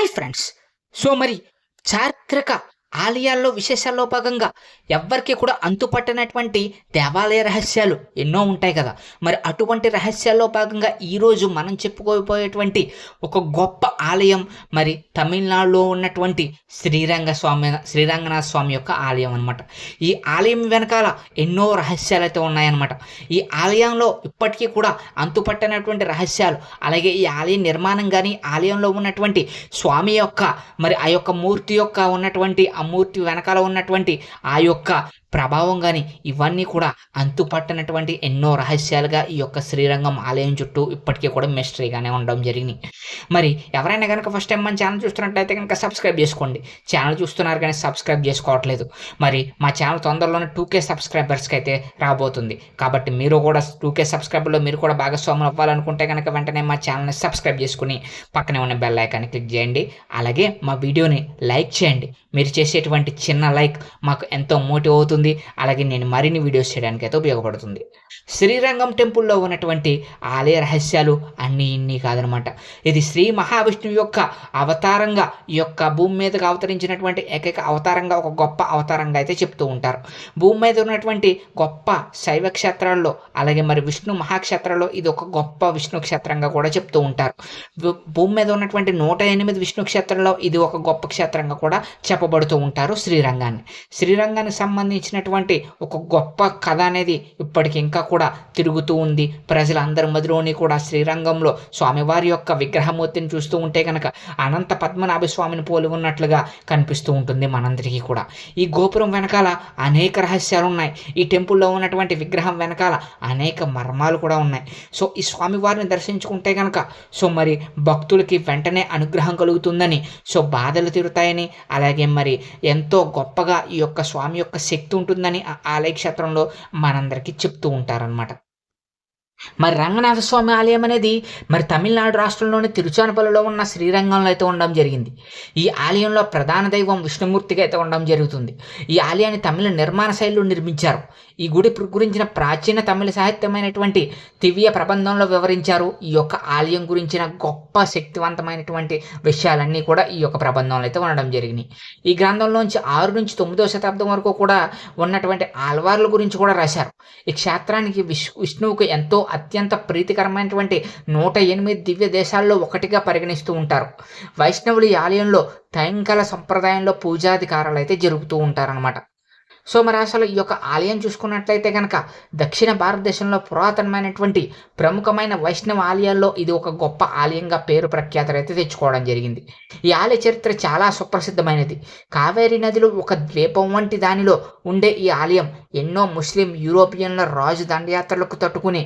Hi friends. So మరి చారిత్రక ఆలయాల్లో విశేషాల్లో భాగంగా ఎవ్వరికి కూడా అంతుపట్టనటువంటి దేవాలయ రహస్యాలు ఎన్నో ఉంటాయి కదా. మరి అటువంటి రహస్యాల్లో భాగంగా ఈరోజు మనం చెప్పుకోబోయేటువంటి ఒక గొప్ప ఆలయం మరి తమిళనాడులో ఉన్నటువంటి శ్రీరంగ స్వామి శ్రీరంగనాథ స్వామి యొక్క ఆలయం అనమాట ఈ ఆలయం వెనకాల ఎన్నో రహస్యాలు అయితే ఉన్నాయన్నమాట. ఈ ఆలయంలో ఇప్పటికీ కూడా అంతుపట్టనటువంటి రహస్యాలు అలాగే ఈ ఆలయ నిర్మాణం కానీ ఆలయంలో ఉన్నటువంటి స్వామి యొక్క మరి ఆ యొక్క మూర్తి యొక్క ఉన్నటువంటి ఆ మూర్తి వెనకాల ఉన్నటువంటి ఆ యొక్క ప్రభావం కానీ ఇవన్నీ కూడా అంతుపట్టనటువంటి ఎన్నో రహస్యాలుగా ఈ యొక్క శ్రీరంగం ఆలయం చుట్టూ ఇప్పటికీ కూడా మిస్టరీగానే ఉండడం జరిగింది మరి ఎవరైనా కనుక ఫస్ట్ టైం మన ఛానల్ చూస్తున్నట్టయితే కనుక సబ్స్క్రైబ్ చేసుకోండి. ఛానల్ చూస్తున్నారు కానీ సబ్స్క్రైబ్ చేసుకోవట్లేదు. మరి మా ఛానల్ తొందరలోనే టూ కే సబ్స్క్రైబర్స్కి అయితే రాబోతుంది. కాబట్టి మీరు కూడా టూ కే సబ్స్క్రైబర్లో మీరు కూడా భాగస్వాములు అవ్వాలనుకుంటే కనుక వెంటనే మా ఛానల్ని సబ్స్క్రైబ్ చేసుకుని పక్కనే ఉన్న బెల్ ఐకాన్ని క్లిక్ చేయండి. అలాగే మా వీడియోని లైక్ చేయండి. మీరు చేసేటువంటి చిన్న లైక్ మాకు ఎంతో మోటివ్ అవుతుంది. అలాగే నేను మరిన్ని వీడియోస్ చేయడానికి అయితే ఉపయోగపడుతుంది. శ్రీరంగం టెంపుల్లో ఉన్నటువంటి ఆలయ రహస్యాలు అన్నీ ఇన్ని కాదనమాట. ఇది శ్రీ మహావిష్ణువు యొక్క అవతారంగా ఈ యొక్క భూమి మీదకు అవతరించినటువంటి ఏకైక అవతారంగా ఒక గొప్ప అవతారంగా అయితే చెప్తూ ఉంటారు. భూమి మీద ఉన్నటువంటి గొప్ప శైవ క్షేత్రాల్లో అలాగే మరి విష్ణు మహాక్షేత్రాల్లో ఇది ఒక గొప్ప విష్ణు క్షేత్రంగా కూడా చెప్తూ ఉంటారు. భూ- భూమి మీద ఉన్నటువంటి నూట ఎనిమిది విష్ణు క్షేత్రంలో ఇది ఒక గొప్ప క్షేత్రంగా కూడా చెప్పబడుతూ ఉంటారు శ్రీరంగాన్ని. శ్రీరంగానికి సంబంధించినటువంటి ఒక గొప్ప కథ అనేది ఇప్పటికి ఇంకా కూడా తిరుగుతూ ఉంది. ప్రజలందరి మధ్యలోని కూడా శ్రీరంగంలో స్వామివారి యొక్క విగ్రహమూర్తిని చూస్తూ ఉంటే కనుక అనంత పద్మనాభ స్వామిని పోలి ఉన్నట్లుగా కనిపిస్తూ ఉంటుంది మనందరికీ కూడా. ఈ గోపురం వెనకాల అనేక రహస్యాలు ఉన్నాయి ఈ టెంపుల్లో ఉన్నటువంటి విగ్రహం వెనకాల అనేక మర్మాలు కూడా ఉన్నాయి. సో ఈ స్వామివారిని దర్శించుకుంటే కనుక సో మరి భక్తులకి వెంటనే అనుగ్రహం కలుగుతుందని సో బాధలు తీరుతాయని అలాగే మరి ఎంతో గొప్పగా ఈ యొక్క స్వామి యొక్క శక్తి ఉంటుందని ఆ ఆలయ క్షేత్రంలో మనందరికీ చెప్తూ ఉంటారనమాట మరి రంగనాథ స్వామి ఆలయం అనేది మరి తమిళనాడు రాష్ట్రంలోని తిరుచానపల్లిలో ఉన్న శ్రీరంగంలో అయితే ఉండడం జరిగింది. ఈ ఆలయంలో ప్రధాన దైవం విష్ణుమూర్తిగా అయితే ఉండడం జరుగుతుంది. ఈ ఆలయాన్ని తమిళ నిర్మాణ శైలిలో నిర్మించారు. ఈ గుడి గురించిన ప్రాచీన తమిళ సాహిత్యమైనటువంటి దివ్య ప్రబంధంలో వివరించారు. ఈ యొక్క ఆలయం గురించిన గొప్ప శక్తివంతమైనటువంటి విషయాలన్నీ కూడా ఈ యొక్క ప్రబంధంలో అయితే ఉండడం జరిగినాయి. ఈ గ్రంథంలోంచి ఆరు నుంచి తొమ్మిదవ శతాబ్దం వరకు కూడా ఉన్నటువంటి ఆల్వార్ల గురించి కూడా రాశారు. ఈ క్షేత్రానికి విష్ విష్ణువుకు ఎంతో అత్యంత ప్రీతికరమైనటువంటి నూట ఎనిమిది దివ్య దేశాల్లో ఒకటిగా పరిగణిస్తూ ఉంటారు. వైష్ణవులు ఈ ఆలయంలో తయంకల సంప్రదాయంలో పూజాధికారాలు అయితే జరుగుతూ ఉంటారనమాట సో మరి అసలు ఈ యొక్క ఆలయం చూసుకున్నట్లయితే కనుక దక్షిణ భారతదేశంలో పురాతనమైనటువంటి ప్రముఖమైన వైష్ణవ ఆలయాల్లో ఇది ఒక గొప్ప ఆలయంగా పేరు ప్రఖ్యాతలు అయితే తెచ్చుకోవడం జరిగింది. ఈ ఆలయ చరిత్ర చాలా సుప్రసిద్ధమైనది. కావేరీ నదిలో ఒక ద్వీపం వంటి దానిలో ఉండే ఈ ఆలయం ఎన్నో ముస్లిం యూరోపియన్ల రాజు దండయాత్రలకు తట్టుకుని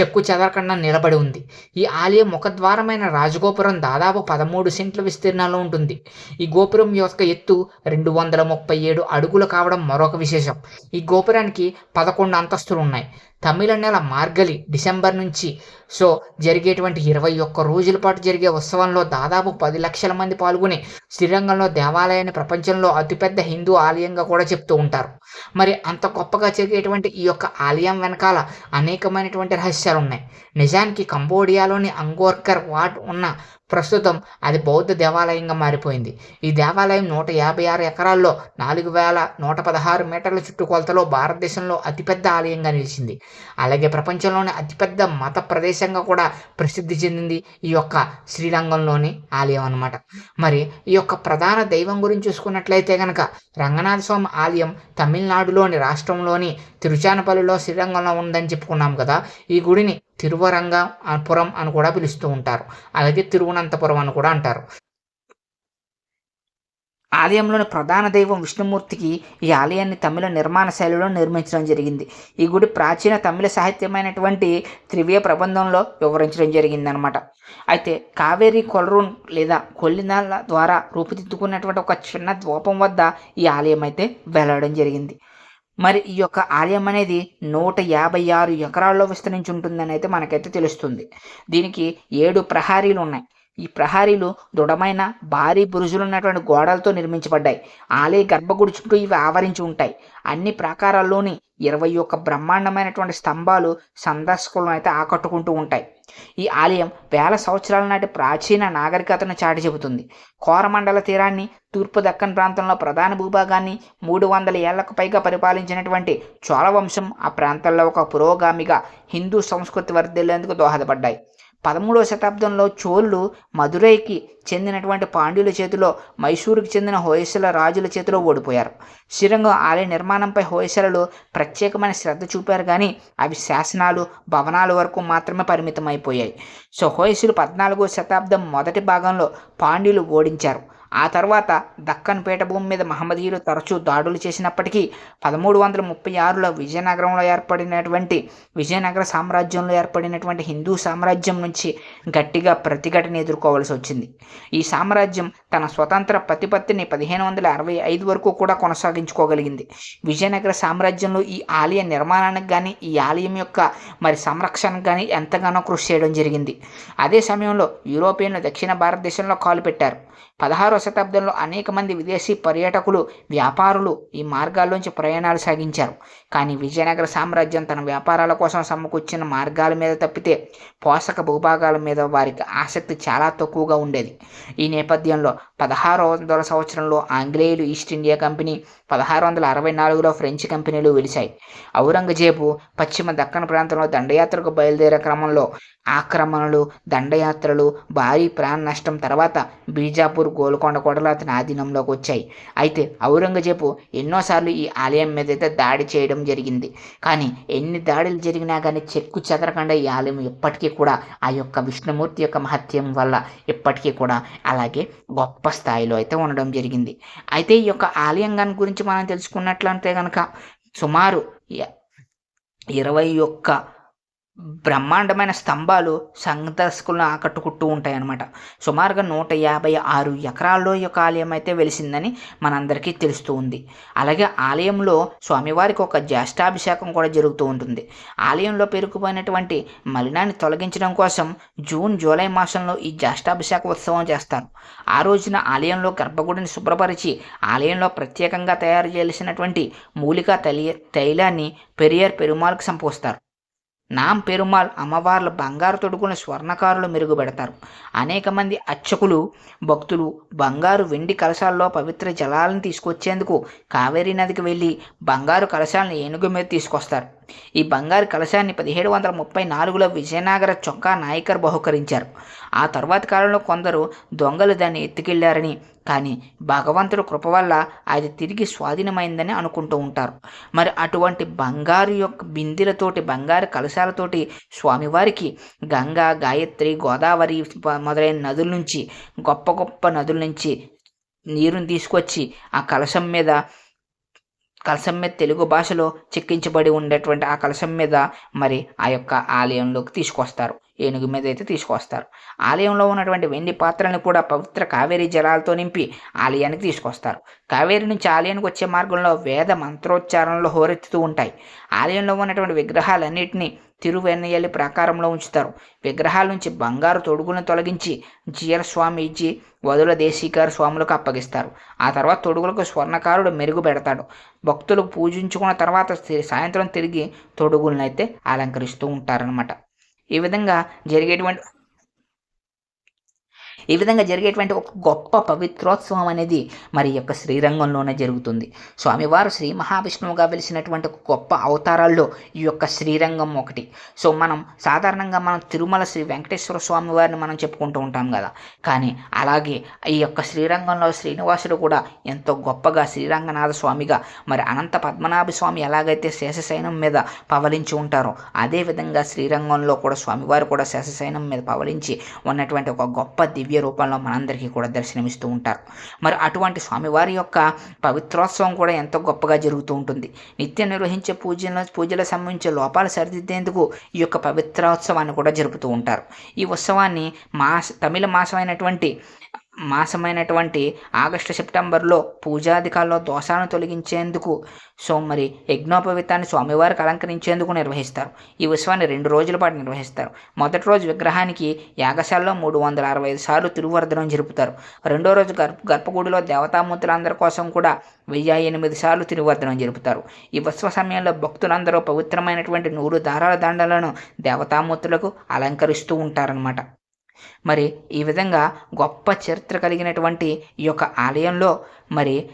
చెక్కు చెదరకుండా నిలబడి ఉంది. ఈ ఆలయం ముఖద్వారమైన రాజగోపురం దాదాపు పదమూడు సెంట్ల విస్తీర్ణంలో ఉంటుంది. ఈ గోపురం యొక్క ఎత్తు రెండు వందల ముప్పై ఏడు అడుగులు కావడం మరొక విశేషం. ఈ గోపురానికి పదకొండు అంతస్తులు ఉన్నాయి తమిళ నెల మార్గలి డిసెంబర్ నుంచి. సో జరిగేటువంటి ఇరవై ఒక్క రోజుల పాటు జరిగే ఉత్సవంలో దాదాపు పది లక్షల మంది పాల్గొని శ్రీరంగంలో దేవాలయాన్ని ప్రపంచంలో అతిపెద్ద హిందూ ఆలయంగా కూడా చెప్తూ ఉంటారు. మరి అంత గొప్పగా జరిగేటువంటి ఈ యొక్క ఆలయం వెనకాల అనేకమైనటువంటి రహస్యాలు ఉన్నాయి నిజానికి కంబోడియాలోని అంగోర్కర్ వాట్ ఉన్న ప్రస్తుతం అది బౌద్ధ దేవాలయంగా మారిపోయింది. ఈ దేవాలయం నూట యాభై ఆరు ఎకరాల్లో నాలుగు వేల నూట పదహారు మీటర్ల చుట్టుకొలతలో భారతదేశంలో అతిపెద్ద ఆలయంగా నిలిచింది. అలాగే ప్రపంచంలోనే అతిపెద్ద మత ప్రదేశంగా కూడా ప్రసిద్ధి చెందింది ఈ యొక్క శ్రీరంగంలోని ఆలయం అనమాట మరి ఈ యొక్క ప్రధాన దైవం గురించి చూసుకున్నట్లయితే కనుక రంగనాథ స్వామి ఆలయం తమిళనాడులోని రాష్ట్రంలోని తిరుచానపల్లిలో శ్రీరంగంలో ఉందని చెప్పుకున్నాం కదా. ఈ గుడిని తిరువరంగ పురం అని కూడా పిలుస్తూ ఉంటారు. అలాగే తిరువనంతపురం అని కూడా అంటారు. ఆలయంలోని ప్రధాన దైవం విష్ణుమూర్తికి ఈ ఆలయాన్ని తమిళ నిర్మాణ శైలిలో నిర్మించడం జరిగింది. ఈ గుడి ప్రాచీన తమిళ సాహిత్యమైనటువంటి త్రివ్య ప్రబంధంలో వివరించడం జరిగిందనమాట అయితే కావేరీ కొలరూన్ లేదా కొల్లినాల ద్వారా రూపుదిద్దుకున్నటువంటి ఒక చిన్న ద్వీపం వద్ద ఈ ఆలయం అయితే వెళ్ళడం జరిగింది. మరి ఈ యొక్క ఆలయం అనేది నూట యాభై ఆరు ఎకరాల్లో విస్తరించి ఉంటుందని అయితే మనకైతే తెలుస్తుంది. దీనికి ఏడు ప్రహారీలు ఉన్నాయి. ఈ ప్రహారీలు దృఢమైన భారీ బురుజులు ఉన్నటువంటి గోడలతో నిర్మించబడ్డాయి. ఆలయ గర్భగుడి చుట్టూ ఇవి ఆవరించి ఉంటాయి. అన్ని ప్రాకారాల్లోని ఇరవై ఒక్క బ్రహ్మాండమైనటువంటి స్తంభాలు సందర్శకులను అయితే ఆకట్టుకుంటూ ఉంటాయి. ఈ ఆలయం వేల సంవత్సరాల నాటి ప్రాచీన నాగరికతను చాటి చెబుతుంది. కోరమండల తీరాన్ని తూర్పు దక్కన్ ప్రాంతంలో ప్రధాన భూభాగాన్ని మూడు వందల ఏళ్ళకు పైగా పరిపాలించినటువంటి చోళ వంశం ఆ ప్రాంతంలో ఒక పురోగామిగా హిందూ సంస్కృతి వర్ధిల్లేందుకు దోహదపడ్డాయి. పదమూడవ శతాబ్దంలో చోళ్ళు మదురైకి చెందినటువంటి పాండ్యుల చేతిలో మైసూరుకి చెందిన హోయసల రాజుల చేతిలో ఓడిపోయారు. శ్రీరంగం ఆలయ నిర్మాణంపై హోయసలలు ప్రత్యేకమైన శ్రద్ధ చూపారు కానీ అవి శాసనాలు భవనాల వరకు మాత్రమే పరిమితం అయిపోయాయి సో హోయసులు పద్నాలుగో శతాబ్దం మొదటి భాగంలో పాండ్యులు ఓడించారు. ఆ తర్వాత దక్కన్ పీఠభూమి మీద మహమ్మదీయులు తరచూ దాడులు చేసినప్పటికీ పదమూడు వందల ముప్పై ఆరులో విజయనగరంలో ఏర్పడినటువంటి విజయనగర సామ్రాజ్యంలో ఏర్పడినటువంటి హిందూ సామ్రాజ్యం నుంచి గట్టిగా ప్రతిఘటన ఎదుర్కోవాల్సి వచ్చింది. ఈ సామ్రాజ్యం తన స్వతంత్ర ప్రతిపత్తిని పదిహేను వందల అరవై ఐదు వరకు కూడా కొనసాగించుకోగలిగింది. విజయనగర సామ్రాజ్యంలో ఈ ఆలయ నిర్మాణానికి కానీ ఈ ఆలయం యొక్క మరి సంరక్షణకు కానీ ఎంతగానో కృషి చేయడం జరిగింది. అదే సమయంలో యూరోపియన్లు దక్షిణ భారతదేశంలో కాలు పెట్టారు. పదహారవ శతాబ్దంలో అనేక మంది విదేశీ పర్యాటకులు వ్యాపారులు ఈ మార్గాల్లోంచి ప్రయాణాలు సాగించారు. కానీ విజయనగర సామ్రాజ్యం తన వ్యాపారాల కోసం సమకూర్చిన మార్గాల మీద తప్పితే పోషక భూభాగాల మీద వారికి ఆసక్తి చాలా తక్కువగా ఉండేది. ఈ నేపథ్యంలో పదహారు వందల సంవత్సరంలో ఆంగ్లేయులు ఈస్ట్ ఇండియా కంపెనీ పదహారు వందల అరవై నాలుగులో ఫ్రెంచ్ కంపెనీలు వెలిశాయి. ఔరంగజేబు పశ్చిమ దక్కన్ ప్రాంతంలో దండయాత్రకు బయలుదేరే క్రమంలో ఆక్రమణలు దండయాత్రలు భారీ ప్రాణ నష్టం తర్వాత బీజాపూర్ గోల్కొండ కోటలు అతని ఆధీనంలోకి వచ్చాయి. అయితే ఔరంగజేబు ఎన్నోసార్లు ఈ ఆలయం మీద అయితే దాడి చేయడం జరిగింది. కానీ ఎన్ని దాడులు జరిగినా కానీ చెక్కు చెదరకుండా ఈ ఆలయం ఇప్పటికీ కూడా ఆ యొక్క విష్ణుమూర్తి యొక్క మహత్యం వల్ల ఇప్పటికీ కూడా అలాగే గొప్ప స్థాయిలో అయితే ఉండడం జరిగింది. అయితే ఈ యొక్క ఆలయం గాని గురించి మనం తెలుసుకున్నట్లంటే కనుక సుమారు ఇరవై ఒక్క బ్రహ్మాండమైన స్తంభాలు సందర్శకులను ఆకట్టుకుంటూ ఉంటాయి అన్నమాట సుమారుగా నూట యాభై ఆరు ఎకరాల్లో ఈ యొక్క ఆలయం అయితే వెలిసిందని మనందరికీ తెలుస్తూ ఉంది. అలాగే ఆలయంలో స్వామివారికి ఒక జ్యేష్ఠాభిషేకం కూడా జరుగుతూ ఉంటుంది. ఆలయంలో పేరుకుపోయినటువంటి మలినాన్ని తొలగించడం కోసం జూన్ జూలై మాసంలో ఈ జ్యేష్ఠాభిషేక ఉత్సవం చేస్తారు. ఆ రోజున ఆలయంలో గర్భగుడిని శుభ్రపరిచి ఆలయంలో ప్రత్యేకంగా తయారు చేయాల్సినటువంటి మూలికా తైలాన్ని పెరియర్ పెరుమాలకు సంపోస్తారు. నాం పెరుమాల్ అమ్మవార్లు బంగారు తొడుగులను స్వర్ణకారులు మెరుగుపెడతారు అనేక మంది అర్చకులు భక్తులు బంగారు వెండి కలశాల్లో పవిత్ర జలాలను తీసుకొచ్చేందుకు కావేరీ నదికి వెళ్ళి బంగారు కలశాలను ఏనుగు మీద తీసుకొస్తారు. ఈ బంగారు కలశాన్ని పదిహేడు వందల ముప్పై నాలుగులో విజయనగర చొక్కా నాయకర్ బహుకరించారు. ఆ తర్వాత కాలంలో కొందరు దొంగలు దాన్ని ఎత్తుకెళ్ళారని కానీ భగవంతుడు కృప వల్ల అది తిరిగి స్వాధీనమైందని అనుకుంటూ ఉంటారు. మరి అటువంటి బంగారు యొక్క బిందెలతోటి బంగారు కలశాలతోటి స్వామివారికి గంగా గాయత్రి గోదావరి మొదలైన నదుల నుంచి గొప్ప గొప్ప నదుల నుంచి నీరుని తీసుకొచ్చి ఆ కలశం మీద కలశం మీద తెలుగు భాషలో చెక్కించబడి ఉండేటువంటి ఆ కలశం మీద మరి ఆ యొక్క ఆలయంలోకి తీసుకొస్తారు. ఏనుగు మీద అయితే తీసుకొస్తారు. ఆలయంలో ఉన్నటువంటి వెండి పాత్రలను కూడా పవిత్ర కావేరీ జలాలతో నింపి ఆలయానికి తీసుకొస్తారు. కావేరి నుంచి ఆలయానికి వచ్చే మార్గంలో వేద మంత్రోచ్చారణలు హోరెత్తుతూ ఉంటాయి. ఆలయంలో ఉన్నటువంటి విగ్రహాలన్నింటినీ తిరువెన్నయ్యలి ప్రాకారంలో ఉంచుతారు. విగ్రహాల నుంచి బంగారు తొడుగులను తొలగించి జీయర్ స్వామి ఇచ్చి వదుల దేశీకారు స్వాములకు అప్పగిస్తారు. ఆ తర్వాత తొడుగులకు స్వర్ణకారుడు మెరుగు పెడతాడు. భక్తులు పూజించుకున్న తర్వాత సాయంత్రం తిరిగి తొడుగులను అయితే అలంకరిస్తూ ఉంటారనమాట ఈ విధంగా జరిగేటువంటి ఈ విధంగా జరిగేటువంటి ఒక గొప్ప పవిత్రోత్సవం అనేది మరి యొక్క శ్రీరంగంలోనే జరుగుతుంది. స్వామివారు శ్రీ మహావిష్ణువుగా వెలిసినటువంటి ఒక గొప్ప అవతారాల్లో ఈ యొక్క శ్రీరంగం ఒకటి. సో మనం సాధారణంగా మనం తిరుమల శ్రీ వెంకటేశ్వర స్వామి వారిని మనం చెప్పుకుంటూ ఉంటాం కదా. కానీ అలాగే ఈ యొక్క శ్రీరంగంలో శ్రీనివాసుడు కూడా ఎంతో గొప్పగా శ్రీరంగనాథ స్వామిగా మరి అనంత పద్మనాభ స్వామి ఎలాగైతే శేషశయనం మీద పవలించి ఉంటారో అదేవిధంగా శ్రీరంగంలో కూడా స్వామివారు కూడా శేషశయనం మీద పవలించి ఉన్నటువంటి ఒక గొప్ప దివ్య రూపంలో మనందరికీ కూడా దర్శనమిస్తూ ఉంటారు. మరి అటువంటి స్వామివారి యొక్క పవిత్రోత్సవం కూడా ఎంతో గొప్పగా జరుగుతూ ఉంటుంది. నిత్యం నిర్వహించే పూజల పూజలకు సంబంధించే లోపాలు సరిదిద్దేందుకు ఈ యొక్క పవిత్రోత్సవాన్ని కూడా జరుపుతూ ఉంటారు. ఈ ఉత్సవాన్ని మాస తమిళ మాసమైనటువంటి మాసమైనటువంటి ఆగస్టు సెప్టెంబర్లో పూజాధికాల్లో దోషాలను తొలగించేందుకు సో మరి యజ్ఞోపవితాన్ని స్వామివారికి అలంకరించేందుకు నిర్వహిస్తారు. ఈ ఉత్సవాన్ని రెండు రోజుల పాటు నిర్వహిస్తారు. మొదటి రోజు విగ్రహానికి యాగశాలలో మూడు వందల అరవై ఐదు సార్లు తిరువర్ధనం జరుపుతారు. రెండో రోజు గర్భ గర్భగుడిలో దేవతామూర్తులందరి కోసం కూడా వెయ్యి ఎనిమిది సార్లు తిరువర్ధనం జరుపుతారు. ఈ ఉత్సవ సమయంలో భక్తులందరూ పవిత్రమైనటువంటి నూరు దారాల దండలను దేవతామూర్తులకు అలంకరిస్తూ ఉంటారనమాట మరి ఈ విధంగా గొప్ప చరిత్ర కలిగినటువంటి ఈ యొక్క ఆలయంలో మరి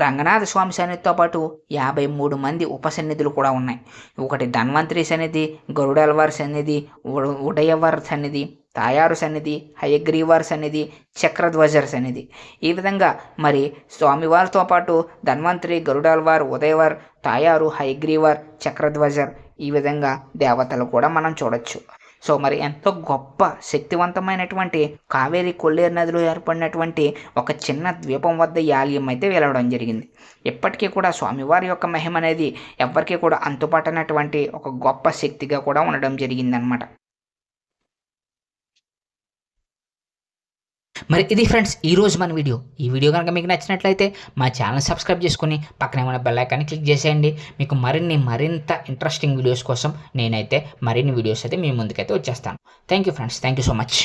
రంగనాథ స్వామి సన్నిధితో పాటు యాభై మూడు మంది ఉపసన్నిధులు కూడా ఉన్నాయి. ఒకటి ధన్వంతరి సన్నిధి గరుడల్వార్ సన్నిధి ఉడ- ఉడయవర్ సన్నిధి తాయారు సన్నిధి హయగ్రీవార్ సన్నిధి చక్రధ్వజర్ సన్నిధి. ఈ విధంగా మరి స్వామివారితో పాటు ధన్వంతరి గరుడాల్వార్ ఉదయవర్ తాయారు హయగ్రీవార్ చక్రధ్వజర్ ఈ విధంగా దేవతలు కూడా మనం చూడొచ్చు. సో మరి ఎంతో గొప్ప శక్తివంతమైనటువంటి కావేరి కొల్లేరు నదిలో ఏర్పడినటువంటి ఒక చిన్న ద్వీపం వద్ద ఈ ఆలయం అయితే వెలవడం జరిగింది. ఇప్పటికీ కూడా స్వామివారి యొక్క మహిమ అనేది ఎవరికీ కూడా అంతుపట్టనటువంటి ఒక గొప్ప శక్తిగా కూడా ఉండడం జరిగిందనమాట మరి ఇది ఫ్రెండ్స్ ఈరోజు మన వీడియో. ఈ వీడియో కనుక మీకు నచ్చినట్లయితే మా ఛానల్ సబ్స్క్రైబ్ చేసుకుని పక్కనే ఉన్న బెల్లైకాన్ని క్లిక్ చేసేయండి. మీకు మరిన్ని మరింత ఇంట్రెస్టింగ్ వీడియోస్ కోసం నేనైతే మరిన్ని వీడియోస్ అయితే మీ ముందుకైతే వచ్చేస్తాను. Thank you friends thank you so much